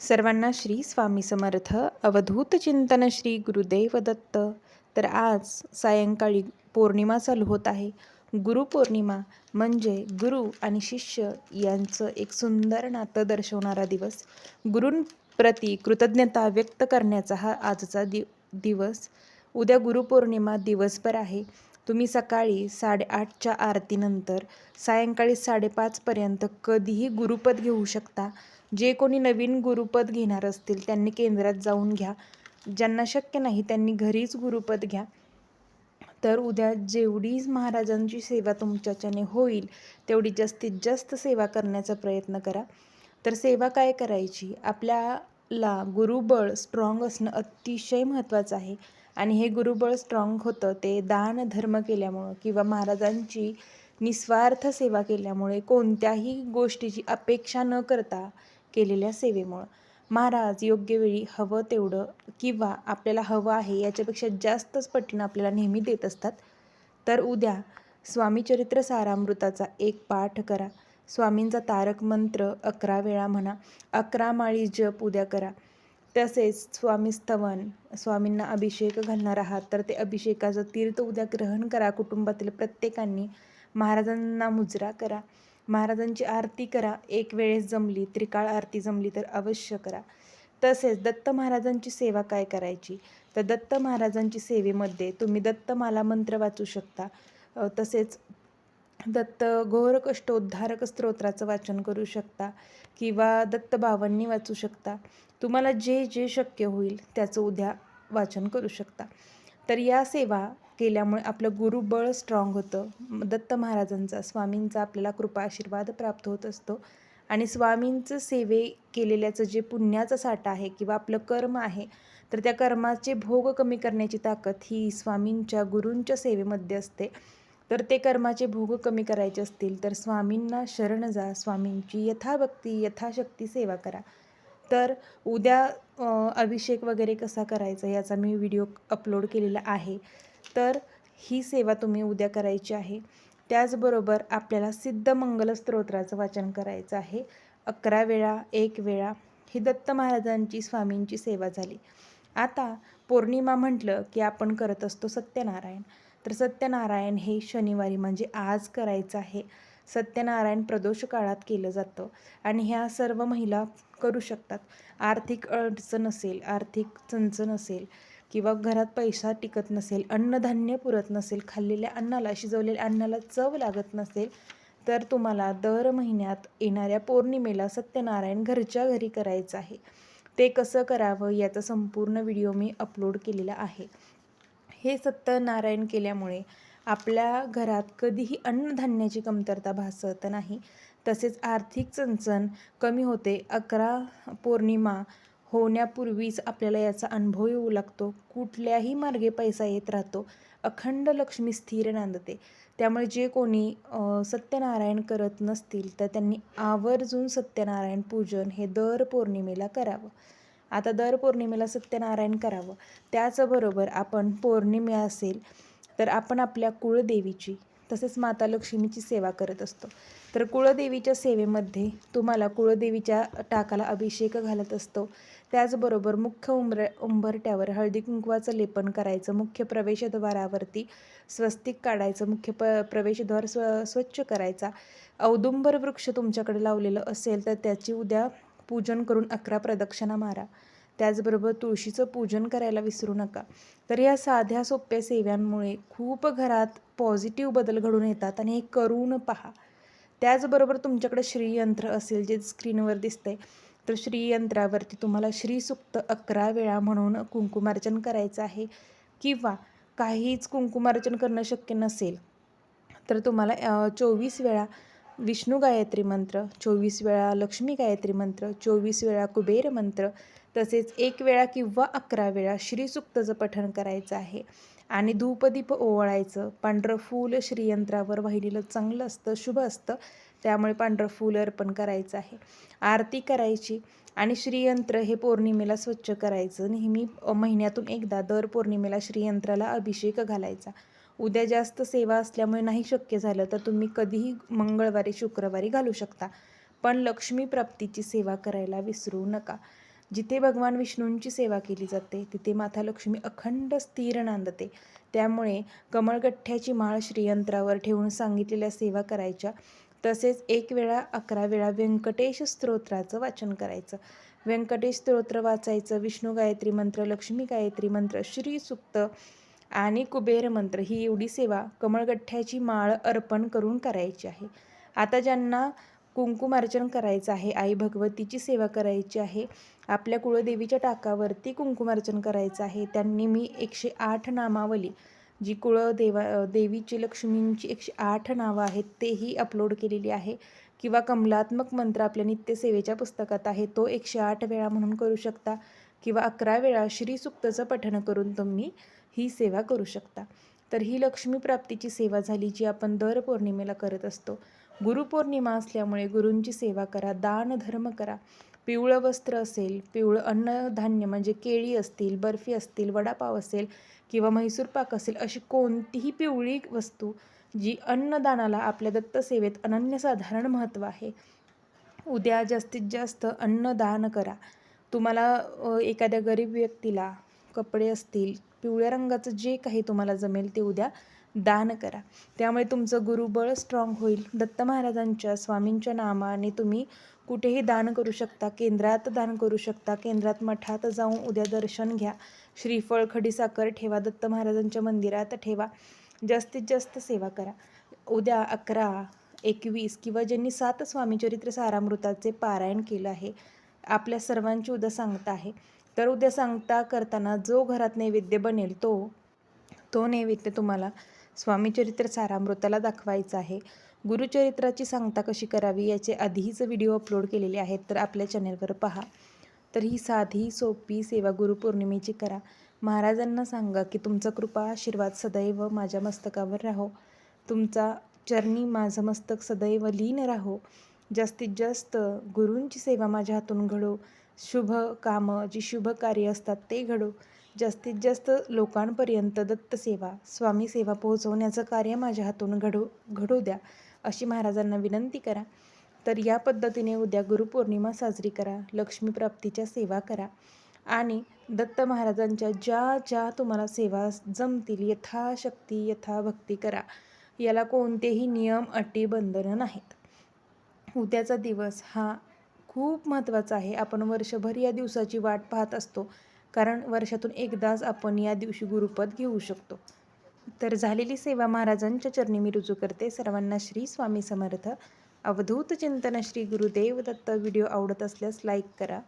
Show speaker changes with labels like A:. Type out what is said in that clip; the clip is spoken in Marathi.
A: सर्वांना श्री स्वामी समर्थ. अवधूत चिंतन श्री गुरुदेव दत्त तर आज सायंकाळी पौर्णिमा चालू होत आहे. गुरुपौर्णिमा म्हणजे गुरु आणि शिष्य यांचं एक सुंदर नातं दर्शवणारा दिवस. गुरूंप्रती कृतज्ञता व्यक्त करण्याचा हा आजचा दि दिवस. उद्या गुरुपौर्णिमा दिवसभर आहे. तुम्ही सकाळी साडेआठच्या आरतीनंतर सायंकाळी साडेपाचपर्यंत कधीही गुरुपद घेऊ शकता. जे कोणी नवीन गुरुपद घेणार असतील त्यांनी केंद्रात जाऊन घ्या. ज्यांना शक्य नाही त्यांनी घरीच गुरुपद घ्या. तर उद्या जेवढी महाराजांची सेवा तुमच्याच्याने होईल तेवढी जास्तीत जास्त सेवा करण्याचा प्रयत्न करा. तर सेवा काय करायची? आपल्याला गुरुबळ स्ट्रॉंग असणं अतिशय महत्त्वाचं आहे. आणि हे गुरुबळ स्ट्रॉंग होतं ते दान धर्म केल्यामुळं किंवा महाराजांची निस्वार्थ सेवा केल्यामुळे कोणत्याही गोष्टीची अपेक्षा न करता केलेल्या सेवेमुळं. महाराज योग्य वेळी हवं तेवढं किंवा आपल्याला हवं आहे याच्यापेक्षा जास्तच पटीनं आपल्याला नेहमी देत असतात. तर उद्या स्वामीचरित्र सारामृताचा एक पाठ करा. स्वामींचा तारक मंत्र अकरा वेळा म्हणा. अकरा माळी जप उद्या करा. तसेच स्वामी स्तवन स्वामींना अभिषेक घालणार आहात तर ते अभिषेकाचं तीर्थ उद्या ग्रहण करा. कुटुंबातील प्रत्येकांनी महाराजांना मुजरा करा. महाराजांची आरती करा. एक वेळेस जमली त्रिकाळ आरती जमली तर अवश्य करा. तसेच दत्त महाराजांची सेवा काय करायची? तर दत्त महाराजांची सेवेमध्ये तुम्ही दत्तमाला मंत्र वाचू शकता. तसेच दत्त घोर कष्टोद्धारक स्तोत्राचं वाचन करू शकता किंवा दत्त बावन्नी वाचू शकता. तुम्हाला जे जे शक्य होईल त्याचं उद्या वाचन करू शकता. तर या सेवा केल्यामुळे आपलं गुरुबळ स्ट्रॉंग होतं. दत्त महाराजांचा स्वामींचा आपल्याला कृपा आशीर्वाद प्राप्त होत असतो. आणि स्वामींचं सेवे केलेल्याचं जे पुण्याचा साठा आहे किंवा आपलं कर्म आहे तर त्या कर्माचे भोग कमी करण्याची ताकद ही स्वामींच्या गुरूंच्या सेवेमध्ये असते. तर ते कर्माचे भोग कमी करायचे असतील तर स्वामींना शरण जा स्वामींची यथाभक्ती यथाशक्ती सेवा करा. तर उद्या अभिषेक वगैरे कसा करायचा याचा मी व्हिडिओ अपलोड केलेला आहे. तर ही सेवा तुम्ही उद्या करायची आहे. त्याचबरोबर आपल्याला सिद्ध मंगल स्तोत्राचं वाचन करायचं आहे. अकरा वेळा एक वेळा ही दत्त महाराजांची स्वामींची सेवा झाली. आता पौर्णिमा म्हटलं की आपण करत असतो सत्यनारायण. तर सत्यनारायण हे शनिवारी म्हणजे आज करायचं आहे. सत्यनारायण प्रदोष काळात केलं जातं आणि ह्या सर्व महिला करू शकतात. आर्थिक अडचण असेल आर्थिक चणचण असेल किंवा घरात पैसा टिकत नसेल अन्नधान्य पुरत नसेल खाल्लेल्या अन्नाला शिजवलेल्या अन्नाला चव लागत नसेल तर तुम्हाला दर महिन्यात येणाऱ्या पौर्णिमेला सत्यनारायण घरच्या घरी करायचं आहे. ते कसं करावं याचा संपूर्ण व्हिडिओ मी अपलोड केलेला आहे. हे सत्यनारायण केल्यामुळे आपल्या घरात कधीही अन्नधान्याची कमतरता भासत नाही. तसेच आर्थिक चणचण कमी होते. अकरा पौर्णिमा होण्यापूर्वीच आपल्याला याचा अनुभव येऊ लागतो. कुठल्याही मार्गे पैसा येत राहतो. अखंड लक्ष्मी स्थिर नांदते. त्यामुळे जे कोणी सत्यनारायण करत नसतील तर त्यांनी आवर्जून सत्यनारायण पूजन हे दर पौर्णिमेला करावं. आता दर पौर्णिमेला सत्यनारायण करावं. त्याचबरोबर आपण पौर्णिमे असेल तर आपण आपल्या कुळदेवीची तसेच माता लक्ष्मीची सेवा करत असतो. तर कुळदेवीच्या सेवेमध्ये तुम्हाला कुळदेवीच्या टाकाला अभिषेक घालत असतो. त्याचबरोबर मुख्य उंबर उंबरट्यावर हळदी कुंकवाचं लेपन करायचं मुख्य प्रवेशद्वारावरती स्वस्तिक काढायचं मुख्य प प्रवेशद्वार स्व स्वच्छ करायचा. औदुंबर वृक्ष तुमच्याकडे लावलेलं असेल तर त्याची उद्या पूजन करून अकरा प्रदक्षिणा मारा. त्याचबरोबर तुळशीचं पूजन करायला विसरू नका. तर या साध्या सोप्या सेव्यांमुळे खूप घरात पॉझिटिव्ह बदल घडून येतात आणि हे करून पहा. त्याचबरोबर तुमच्याकडे श्रीयंत्र असेल जे स्क्रीनवर दिसतंय तर श्रीयंत्रावरती तुम्हाला श्रीसुक्त अकरा वेळा म्हणून कुंकुमार्चन करायचं आहे किंवा काहीच कुंकुमार्चन करणं शक्य नसेल तर तुम्हाला चोवीस वेळा विष्णू गायत्री मंत्र चोवीस वेळा लक्ष्मी गायत्री मंत्र चोवीस वेळा कुबेर मंत्र तसेच एक वेळा किंवा अकरा वेळा श्रीसुक्तचं पठण करायचं आहे. आणि धूपदीप ओवाळायचं. पांढरं फूल श्रीयंत्रावर वाहिलेलं चांगलं असतं शुभ असतं. त्यामुळे पांढरं फूल अर्पण करायचं आहे. आरती करायची आणि श्रीयंत्र हे पौर्णिमेला स्वच्छ करायचं. नेहमी महिन्यातून एकदा दर पौर्णिमेला श्रीयंत्राला अभिषेक घालायचा. उद्या जास्त सेवा असल्यामुळे नाही शक्य झालं तर तुम्ही कधीही मंगळवारी शुक्रवारी घालू शकता. पण लक्ष्मी प्राप्तीची सेवा करायला विसरू नका. जिथे भगवान विष्णूंची सेवा केली जाते तिथे माता लक्ष्मी अखंड स्थिर नांदते. त्यामुळे कमळगठ्ठ्याची माळ श्रीयंत्रावर ठेवून सांगितलेल्या सेवा करायच्या. तसेच एक वेळा अकरा वेळा व्यंकटेश स्तोत्राचं वाचन करायचं. व्यंकटेश स्तोत्र वाचायचं. विष्णू गायत्री मंत्र लक्ष्मी गायत्री मंत्र श्रीसुक्त आणि कुबेर मंत्र ही एवढी सेवा कमळगठ्ठ्याची माळ अर्पण करून करायची आहे. आता ज्यांना कुंकुमार्चन करायचं आहे आई भगवतीची सेवा करायची आहे आपल्या कुळदेवीच्या टाकावरती कुंकुमार्चन करायचं आहे त्यांनी मी एकशे आठ नामावली. जी कुळदेवा देवीची लक्ष्मींची एकशे आठ नावं आहेत तेही अपलोड केलेली आहे. किंवा कमलात्मक मंत्र आपल्या नित्यसेवेच्या पुस्तकात आहे तो एकशे आठ वेळा म्हणून करू शकता. किंवा अकरा वेळा श्रीसुक्तचं पठण करून तुम्ही ही सेवा करू शकता. तर ही लक्ष्मी प्राप्तीची सेवा झाली जी आपण दर पौर्णिमेला करत असतो. गुरुपौर्णिमा असल्यामुळे गुरूंची सेवा करा दान धर्म करा. पिवळं वस्त्र असेल पिवळं अन्नधान्य म्हणजे केळी असतील बर्फी असतील वडापाव असेल किंवा म्हैसूर पाक असेल अशी कोणतीही पिवळी वस्तू जी अन्नदानाला आपल्या दत्तसेवेत अनन्यसाधारण महत्त्व आहे. उद्या जास्तीत जास्त अन्नदान करा. तुम्हाला एखाद्या गरीब व्यक्तीला कपडे असतील पिवळ्या रंगाचं जे काही तुम्हाला जमेल ते उद्या दान करा. त्यामुळे तुमचं गुरुबळ स्ट्रॉंग होईल. दत्त महाराजांच्या स्वामींच्या नामाने तुम्ही कुठेही दान करू शकता केंद्रात दान करू शकता केंद्रात मठात जाऊन उद्या दर्शन घ्या. श्रीफळ खडीसाखर ठेवा दत्त महाराजांच्या मंदिरात ठेवा. जास्तीत जास्त सेवा करा. उद्या अकरा एकवीस किंवा ज्यांनी सात स्वामीचरित्र सारामृताचे पारायण केलं आहे आपल्या सर्वांची उद्या सांगता आहे. तर उद्या सांगता करताना जो घरात नैवेद्य बनेल तो तो नैवेद्य तुम्हाला स्वामीचरित्र सारामृताला दाखवायचा आहे. गुरुचरित्राची सांगता कशी करावी याचे आधीच व्हिडिओ अपलोड केलेले आहेत तर आपल्या चॅनेलवर पहा. तर ही साधी सोपी सेवा गुरुपौर्णिमेची करा. महाराजांना सांगा की तुमचा कृपा आशीर्वाद सदैव माझ्या मस्तकावर राहो. तुमचा चरणी माझं मस्तक सदैव लीन राहो. जास्तीत जास्त गुरूंची सेवा माझ्या हातून घडो. शुभ कामं जी शुभ कार्य असतात ते घडो. जास्तीत जास्त लोकांपर्यंत दत्तसेवा स्वामी सेवा पोहोचवण्याचं कार्य माझ्या हातून घडू घडू द्या अशी महाराजांना विनंती करा. तर या पद्धतीने उद्या गुरुपौर्णिमा साजरी करा लक्ष्मीप्राप्तीच्या सेवा करा आणि दत्त महाराजांच्या ज्या ज्या तुम्हाला सेवा जमतील यथाशक्ती यथाभक्ती करा. याला कोणतेही नियम अटी बंधनं नाहीत. उद्याचा दिवस हा खूप महत्त्वाचा आहे. आपण वर्षभर या दिवसाची वाट पाहत असतो. कारण वर्षातून एकदाच आपण या दिवशी गुरुपद घेऊ शकतो. तर झालेली सेवा महाराजांच्या चरणी मी रुजू करते. सर्वांना श्री स्वामी समर्थ. अवधूत चिंतन श्री गुरुदेव दत्त. व्हिडिओ आवडत असल्यास लाईक करा.